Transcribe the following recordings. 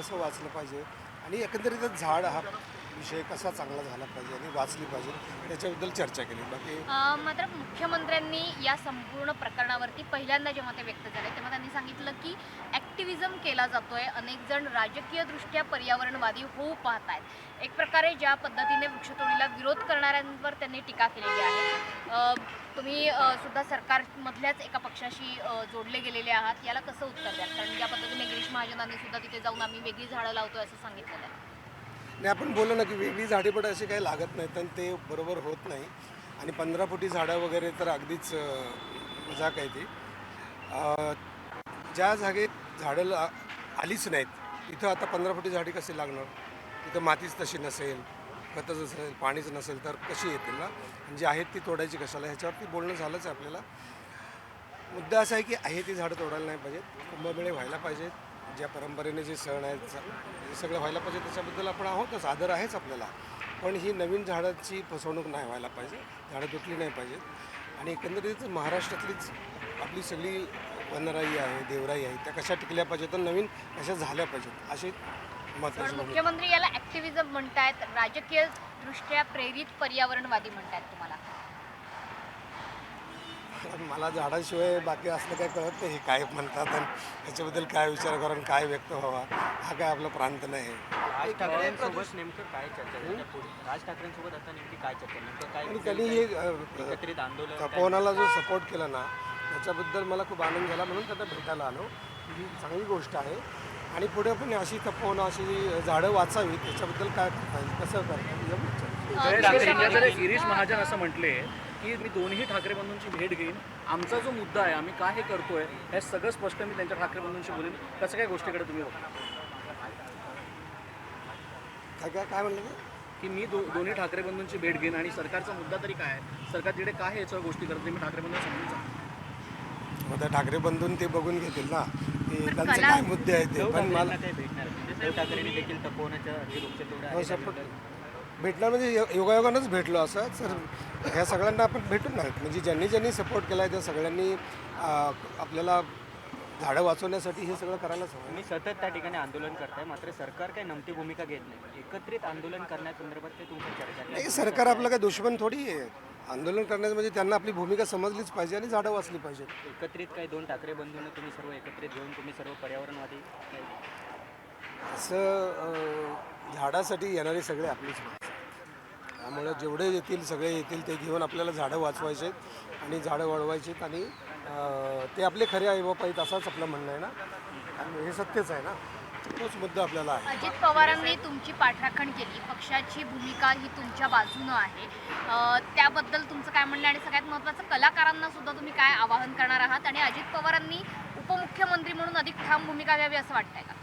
कसं वाचलं पाहिजे? आणि एकंदरीतच झाड हा विषय कसा चांगला झाला पाहिजे आणि वाचली पाहिजे त्याच्याबद्दल चर्चा केली. बाकी मात्र मुख्यमंत्र्यांनी या संपूर्ण प्रकरणावरती पहिल्यांदा जेव्हा ते व्यक्त झाले तेव्हा त्यांनी सांगितलं की ॲक्टिव्हिजम केला जातोय अनेक जण राजकीयदृष्ट्या पर्यावरणवादी होऊ पाहत आहेत एक प्रकारे ज्या पद्धतीने वृक्षतोडीला विरोध करणाऱ्यांवर त्यांनी टीका केलेली आहे. तुम्ही सुद्धा सरकारमधल्याच एका पक्षाशी जोडले गेलेले आहात. याला कसं उत्तर द्या कारण ज्या पद्धतीने गिरीश महाजनांनी सुद्धा तिथे जाऊन आम्ही वेगळी झाडं लावतोय असं सांगितलेलं आहे नाही आपण बोललो ना की वेगळी झाडे पण अशी काही लागत नाहीत आणि ते बरोबर होत नाही. आणि पंधरा फुटी झाडं वगैरे तर अगदीच अं, मजाक आहे ती. ज्या जागेत झाडं ला आलीच नाहीत इथं आता पंधरा फुटी झाडी कशी लागणार? तिथं मातीच तशी नसेल खतच नसेल पाणीच नसेल तर कशी येतील ना? आणि जी आहेत ती तोडायची कशाला? ह्याच्यावरती बोलणं झालंच आहे आपल्याला. मुद्दा असा आहे की आहे ती झाडं तोडायला नाही पाहिजेत. कुंभमेळे व्हायला पाहिजेत. ज्या परंपरेने जे सण आहेत हे सगळं व्हायला पाहिजे त्याच्याबद्दल आपण आहोतच. आदर आहेच आपल्याला. पण ही नवीन झाडांची फसवणूक नाही व्हायला पाहिजे. झाडं तुटली नाही पाहिजेत. आणि एकंदरीत महाराष्ट्रातलीच आपली सगळी वनराई आहे देवराई आहे त्या कशा टिकल्या पाहिजेत तर नवीन कशा झाल्या पाहिजेत महत्त्वाची भूमिका मुख्यमंत्री याला ऍक्टिव्हिजम म्हणतायत. राजकीय दृष्ट्या प्रेरित पर्यावरणवादी म्हणतायत तुम्हाला. मला झाडाशिवाय बाकी असलं काय कळत नाही हे काय म्हणतात आणि ह्याच्याबद्दल काय विचार करून काय व्यक्त व्हावा हा काय आपला प्रांत नाही. राज ठाकरेंसोबत नेमकं काय चर्चा झाली पुढे? राज ठाकरेंसोबत आता नेमकी काय चर्चा नेमकं काय आणि त्यांनी हे अ, एकत्रित आंदोलन काय- तपोवनाला जो सपोर्ट केला ना त्याच्याबद्दल मला खूप आनंद झाला. म्हणून त्यांना भेटायला आलो. ही चांगली गोष्ट आहे. आणि पुढे पण अशी तपोवनं अशी झाडं वाचावी त्याच्याबद्दल काय करता येईल? कसं करता येईल? गिरीश ठाकरे महाजन- जर गिरीश महाजन असं म्हटले की मी दोन्ही ठाकरे बंधूंची भेट घेईन. आमचा जो मुद्दा आहे आम्ही काय हे करतोय हे सगळं स्पष्ट मी त्यांच्या ठाकरे बंधूंशी बोलेन. कसं काय गोष्टीकडे तुम्ही बघता काय काय काय म्हणलं ते? की मी दो दोन्ही ठाकरे बंधूंची भेट घेईन आणि सरकारचा मुद्दा तरी काय आहे? सरकार तिकडे काय हे सगळं गोष्टी करते मी ठाकरे बंधू समजून सांगतो मग त्या ठाकरे बंधून ते बघून घेतील ना. की पण त्यांचे काय मुद्दे आहेत ते? पण मला ठाकरेंना काय भेटणार? म्हणजे उद्धव ठाकरेंनी देखील हो, भेटणार म्हणजे योगायोगानंच भेटलो असं तर ह्या सगळ्यांना आपण भेटून नाही. म्हणजे ज्यांनी ज्यांनी सपोर्ट केला आहे त्या सगळ्यांनी आ, आपल्याला झाडं वाचवण्यासाठी हे सगळं करायलाच हवं तुम्ही सतत त्या ठिकाणी आंदोलन करताय मात्र सरकार काही नमती भूमिका घेत नाही. एकत्रित आंदोलन करण्यासंदर्भात ते तुमची चर्चा आहे. नाही सरकार आपलं काय दुश्मन थोडी आहे. आंदोलन करण्याचं म्हणजे त्यांना आपली भूमिका समजलीच पाहिजे आणि झाडं वाचली पाहिजेत. एकत्रित काही दोन ठाकरे बंधूंना तुम्ही सर्व एकत्रित घेऊन तुम्ही सर्व पर्यावरणवादी असं अं, झाडासाठी येणारे सगळे आपलीच. त्यामुळे जेवढे येतील सगळे येतील ते घेऊन आपल्याला झाडं वाचवायचे आणि झाडं वाढवायचीत आणि ते आपले खरे आईबाप आहेत असाच आपलं म्हणणं आहे ना? आणि हे सत्यच आहे ना? तोच मुद्दा आपल्याला आहे. अजित पवारांनी तुमची पाठराखण केली. पक्षाची भूमिका ही तुमच्या बाजूनं आहे. त्याबद्दल तुमचं काय म्हणणं आणि सगळ्यात महत्त्वाचं कलाकारांना सुद्धा तुम्ही काय आवाहन करणार आहात? आणि अजित पवारांनी उपमुख्यमंत्री म्हणून अधिक ठाम भूमिका घ्यावी असं वाटतंय का?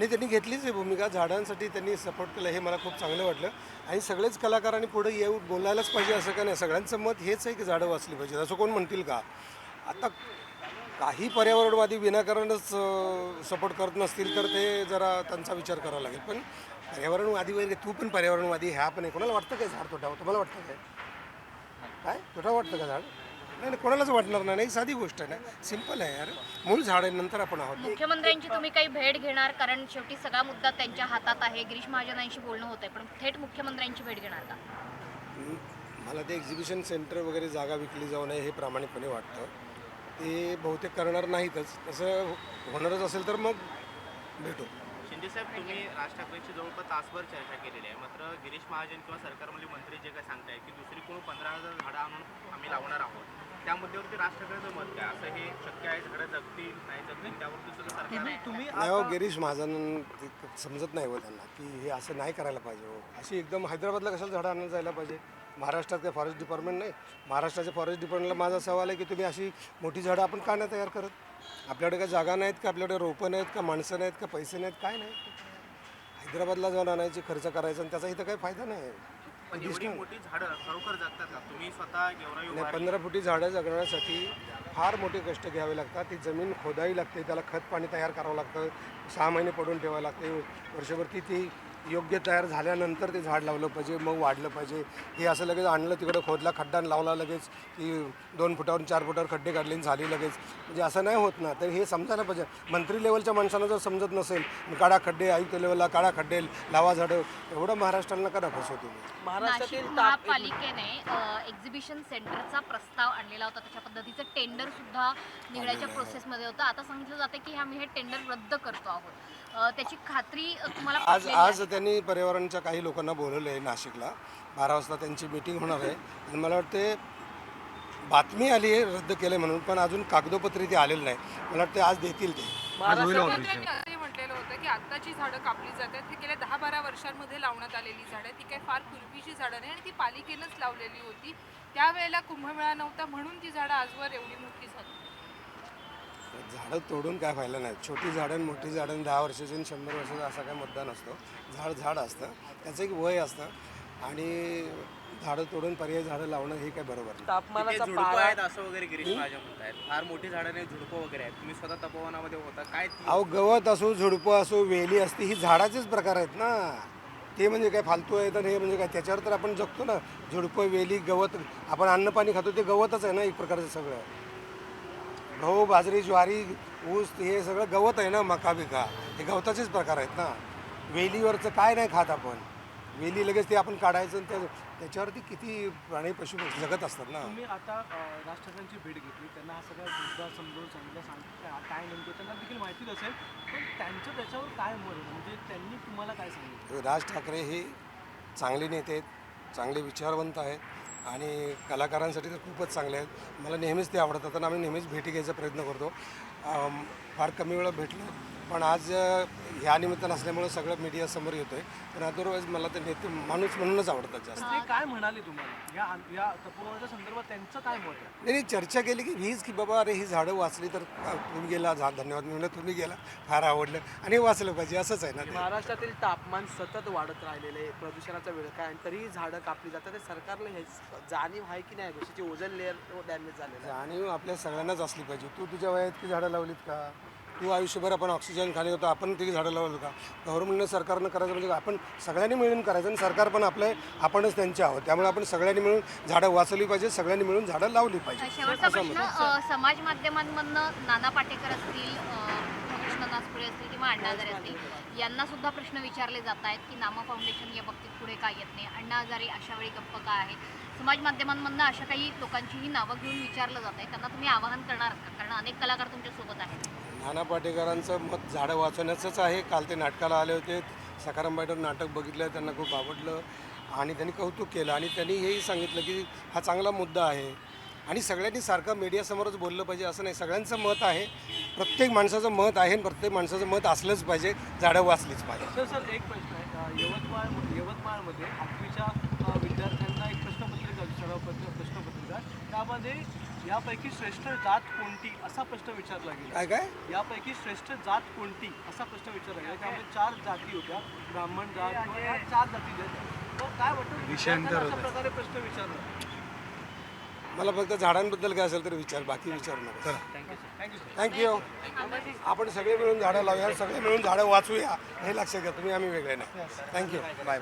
नाही त्यांनी घेतलीच आहे भूमिका. झाडांसाठी त्यांनी सपोर्ट केलं हे मला खूप चांगलं वाटलं. आणि सगळेच कलाकारांनी पुढे येऊ बोलायलाच पाहिजे असं का नाही? सगळ्यांचं मत हेच आहे की झाडं वाचली पाहिजे असं कोण म्हणतील का? आता काही पर्यावरणवादी विनाकारणच सपोर्ट करत नसतील तर ते जरा त्यांचा विचार करावा लागेल. पण पर्यावरणवादी वगैरे तू पण पर्यावरणवादी ह्या पण आहे कोणाला वाटतं काय झाड तोटा तुम्हाला वाटतं काय काय? तोटा वाटतं का झाड? नाही नाही कोणालाच वाटणार नाही साधी गोष्ट आहे ना. सिंपल आहे यार. मूळ झाड आहे नंतर आपण आहोत. मुख्यमंत्र्यांची तुम्ही काही भेट घेणार? कारण शेवटी सगळा मुद्दा त्यांच्या हातात आहे. गिरीश महाजनांशी बोलणं होतंय पण थेट मुख्यमंत्र्यांची भेट घेणार का? मला ते एक्झिबिशन सेंटर वगैरे जागा विकली जाऊ नये हे प्रामाणिकपणे वाटतं. ते बहुतेक करणार नाहीतच. तसं होणारच असेल तर मग भेटू. शिंदेसाहेब तुम्ही राज ठाकरेंची जवळपास तासभर चर्चा केलेली आहे. मात्र गिरीश महाजन किंवा सरकारमधले मंत्री जे काय सांगताय की दुसरी कोण पंधरा हजार झाडं आणून आम्ही लावणार आहोत त्या मुद्द्यावरती राज ठाकरेंचं मत काय? असं हे शक्य आहे? झाडं जगतील? नाही जगतील? त्यावरती सुद्धा सरकार आहे. नाही हो गिरीश महाजन समजत नाही हो त्यांना की हे असं नाही करायला पाहिजे हो. अशी एकदम हैदराबादला कशाला झाडं आणायला जायला पाहिजे? महाराष्ट्रात काय फॉरेस्ट डिपार्टमेंट नाही. महाराष्ट्राच्या फॉरेस्ट डिपार्टमेंटला माझा सवाल आहे की तुम्ही अशी मोठी झाडं आपण का नाही तयार करत? आपल्याकडे काय जागा नाहीत का? आपल्याकडे रोपं नाहीत का? माणसं नाहीत का? पैसे नाहीत? काय नाही. हैदराबादला जाऊन आणायची खर्च करायचा आणि त्याचा इथं काही फायदा नाही. पण एवढी मोठी झाडं खरोखर जगतात का? तुम्ही स्वतः गेवराई नाही उभारली पंधरा फुटी झाडं जगण्यासाठी फार मोठे कष्ट घ्यावे लागतात. ती जमीन खोदावी लागते त्याला खत पाणी तयार करावं लागतं सहा महिने पडून ठेवावं लागते. वर्षभर ती ती योग्य तयार झाल्यानंतर ते झाड लावलं पाहिजे मग वाढलं पाहिजे. हे असं लगेच आणलं तिकडं खोदला खड्डा लावला लगेच की दोन फुटावर चार फुटावर खड्डे काढले झाली लगेच. म्हणजे असं नाही होत ना. तर हे समजायला पाहिजे. मंत्री लेवलच्या माणसांना जर समजत नसेल काढा खड्डे आयुक्त लेवलला काढा खड्डे लावा झाडं एवढं महाराष्ट्राला नका फसव तुम्ही नाशिक महापालिकेने एक्झिबिशन सेंटरचा प्रस्ताव आणलेला होता. त्याच्या पद्धतीचं टेंडर सुद्धा निघण्याच्या प्रोसेसमध्ये होतं. आता सांगितलं जातं की आम्ही हे टेंडर रद्द करतो आहोत. अ, त्याची खात्री अ, तुम्हाला आज पटलेली आज? त्यांनी पर्यावरणच्या काही लोकांना बोलवलं आहे नाशिकला. बारा वाजता त्यांची मीटिंग होणार आहे. आणि मला वाटते बातमी आली आहे रद्द केलं म्हणून पण अजून कागदोपत्री ते आलेलं नाही. मला वाटते आज देतील ते. असंही म्हटलेलं होतं की आत्ताची झाडं कापली जातात. ती गेल्या दहा बारा वर्षांमध्ये लावण्यात आलेली झाडं आहेत. ती काही फार पूर्वीची झाडं नाही आणि ती पालिकेनंच लावलेली होती. त्यावेळेला कुंभमेळा नव्हता म्हणून ती झाडं आजवर एवढी मोठी झाली. झाडं तोडून काय फायदा नाही. छोटी झाडं आणि मोठी झाडं आणि दहा वर्षाची आणि शंभर वर्षाचा असा काय मुद्दा नसतो. झाड झाड असतं. त्याचं एक वय असतं. आणि झाडं तोडून पर्यायी झाडं लावणं हे काय बरोबर नाही. तापमानाचा झुडपं पारा आहेत असं वगैरे गिरीश महाजन म्हणतायत फार मोठी झाडं नाही झुडपं वगैरे आहेत. तुम्ही स्वतः तपोवनामध्ये होता. काय ती अहो गवत असो झुडपं असो वेली असते ही झाडाचेच प्रकार आहेत ना. ते म्हणजे काय फालतू आहे तर हे म्हणजे काय? त्याच्यावर तर आपण जगतो ना. झुडपं वेली गवत आपण अन्न पाणी खातो ते गवतच आहे ना एक प्रकारचं सगळं. गहू बाजरी ज्वारी ऊस हे सगळं गवत आहे ना मका बिका. हे गवताचेच प्रकार आहेत ना. वेलीवरचं काय नाही खात आपण. वेली लगेच ते आपण काढायचं आणि त्या- त्याच्यावरती किती प्राणी पशु जगत असतात ना. तुम्ही आता अ, राज ठाकरेंची भेट घेतली. त्यांना हा सगळा मुद्दा समजावून सांगितलं सांगितलं. काय- काय नेमकं त्यांना देखील माहितीच असेल. पण त्यांचं त्याच्यावर काय मत म्हणजे त्यांनी तुम्हाला काय सांगितलं? राज ठाकरे हे चांगले नेते आहेत चांगले विचारवंत आहेत. आणि कलाकारांसाठी तर खूपच चांगले आहेत. मला नेहमीच ते आवडतात आणि आम्ही नेहमीच भेटी घ्यायचा प्रयत्न करतो. फार कमी वेळा भेटलो. पण आज ह्या निमित्तानं असल्यामुळे सगळं मीडियासमोर येतो आहे पण अदरवाईज मला ते नेते माणूस म्हणूनच आवडतात जास्त. ते काय म्हणाले तुम्हाला? या या तपोवनाच्या संदर्भात त्यांचं काय मत आहे? नाही नाही, चर्चा केली की हीच की बाबा अरे ही झाडं वाचली तर अ, तुम्ही गेला झा धन्यवाद मी म्हणलं तुम्ही गेला. फार आवडलं. आणि वाचलं पाहिजे असंच आहे ना ते. महाराष्ट्रातील तापमान सतत वाढत राहिलेलं आहे. प्रदूषणाचा वेळ काय? आणि तरीही झाडं कापली जातात. ते सरकारला हे जाणीव आहे की नाही? या गोष्टीची ओझन लेअर डॅमेज झालेलं आहे. जाणीव आपल्या सगळ्यांनाच असली पाहिजे. तू तुझ्या वयात की झाडं लावलीत का? तू आयुष्यभर आपण ऑक्सिजन खाली होतो आपण ती झाडं लावलं का गव्हर्नमेंटनं सरकारनं करायचं म्हणजे आपण सगळ्यांनी मिळून करायचं आणि सरकार पण आपलं आपणच त्यांचे आहोत. त्यामुळे आपण सगळ्यांनी मिळून झाडं वाचवली पाहिजे सगळ्यांनी मिळून झाडं लावली पाहिजे. समाज माध्यमांमधनं नाना पाटेकर असतील नासपुरे असतील किंवा असतील यांना सुद्धा प्रश्न विचारले जात आहेत की नामा फाउंडेशन या बाबतीत पुढे काय येत नाही? अण्णा हजारे अशा वेळी गप्प का आहेत? समाज माध्यमांमधनं अशा काही लोकांचीही नावं घेऊन विचारलं जात आहे. त्यांना तुम्ही आवाहन करणार कारण अनेक कलाकार तुमच्यासोबत आहेत. नाना पाटेकरांचं मत झाडं वाचवण्याचंच आहे. काल ते नाटकाला आले होते. सखाराम बाईटर नाटक बघितलं त्यांना खूप आवडलं. आणि त्यांनी कौतुक केलं. आणि त्यांनी हेही सांगितलं की हा चांगला मुद्दा आहे. आणि सगळ्यांनी सारखं मीडियासमोरच बोललं पाहिजे असं नाही. सगळ्यांचं मत आहे. प्रत्येक माणसाचं मत आहे आणि प्रत्येक माणसाचं मत असलंच पाहिजे. झाडं वाचलीच पाहिजे. सर सर एक प्रश्न आहे. यवतमाळ यवतमाळमध्ये आठवीच्या अ, विद्यार्थ्यांना एक प्रश्नपत्रिका सराव पत्र प्रश्नपत्रिका त्यामध्ये यापैकी श्रेष्ठ जात कोणती? असा प्रश्न विचारला गेला. काय काय? यापैकी श्रेष्ठ जात कोणती? असा प्रश्न विचारला गेला. त्यामध्ये चार जाती होत्या. ब्राह्मण जात किंवा या चार जाती ज्या आहेत. तर काय वाटतं विद्यार्थ्यांना अशा प्रकारे प्रश्न विचारला. मला फक्त झाडांबद्दल काय असेल तर विचार बाकी विचारू नका. थँक्यू आपण सगळे मिळून झाडं लावूया. सगळे मिळून झाडं वाचूया. हे लक्षात घ्या. तुम्ही आम्ही वेगळे नाही. Thank you bye